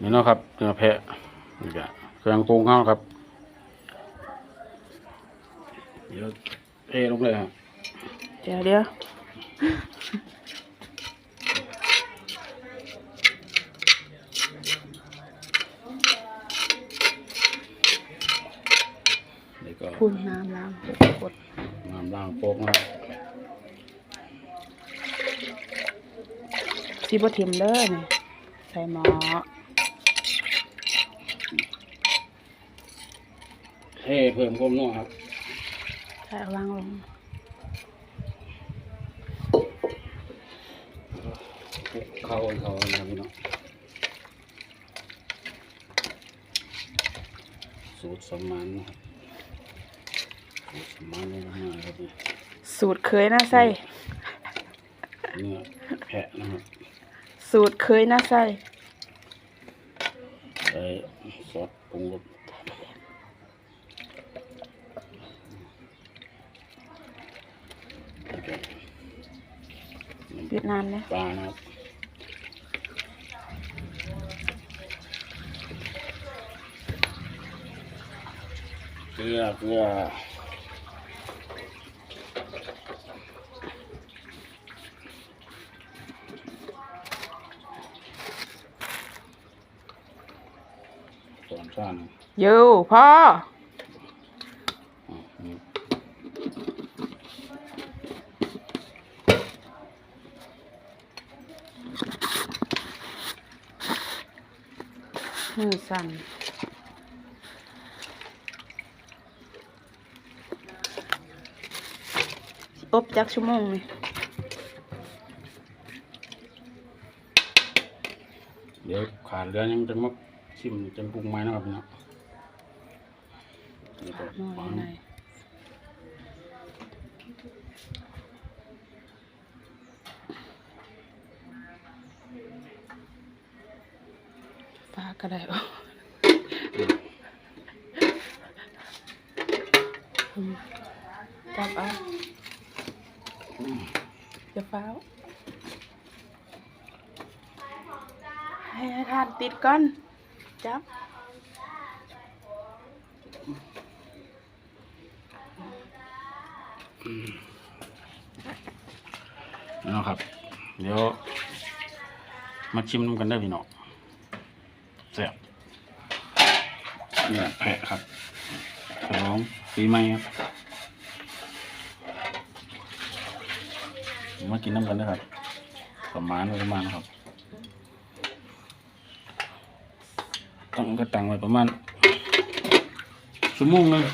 นี่เนาะครับเนื้อแพะนี่ก็เครื่องปรุงเข้าครับ เดี๋ยวเทลงเลยครับเดี๋ยวเดี๋ยวเดี๋ยวก็พูนน้ำล้างกดน้ำล้างโป๊กนะครับซีบทิมเด้อนี่ใส่หม้อ เทเพิ่มความนัวครับใส่วางลงคลุกเข้าเขานะครับพี่น้องสูตรสมานนะครับสูตรสมานเลยนะครับนี่สูตรเคยนะใส่เนื้อแพะนะครับสูตรเคยนะใส่ใส่ซอสปรุงรสแล้วก็ เวียดนามเนี่ยปลานะครับเกลือเกลือสอนซ่านครับอยู่พ่อ มือสั่นสิอบจักชั่วโมงนี่เดี๋ยวขาดเรือยังจะมาชิมจะปรุงไม้นะครับพี่น้องเดี๋ยวก็น้อวายงใน ฟ้าก็ได้บ่อืมจับเอาจะฟ้าวให้ทานติดก่อนจับนะครับ เดี๋ยว มาชิมน้ำกันได้พี่น้อง ซ่บเนี่ยแพะครับฉลองปีใหม่ครับมากินน้ำกันนะครับประมาณประมาณนะครับตั้งก็ตั้งไว้ประมาณชั่วโมงหนึง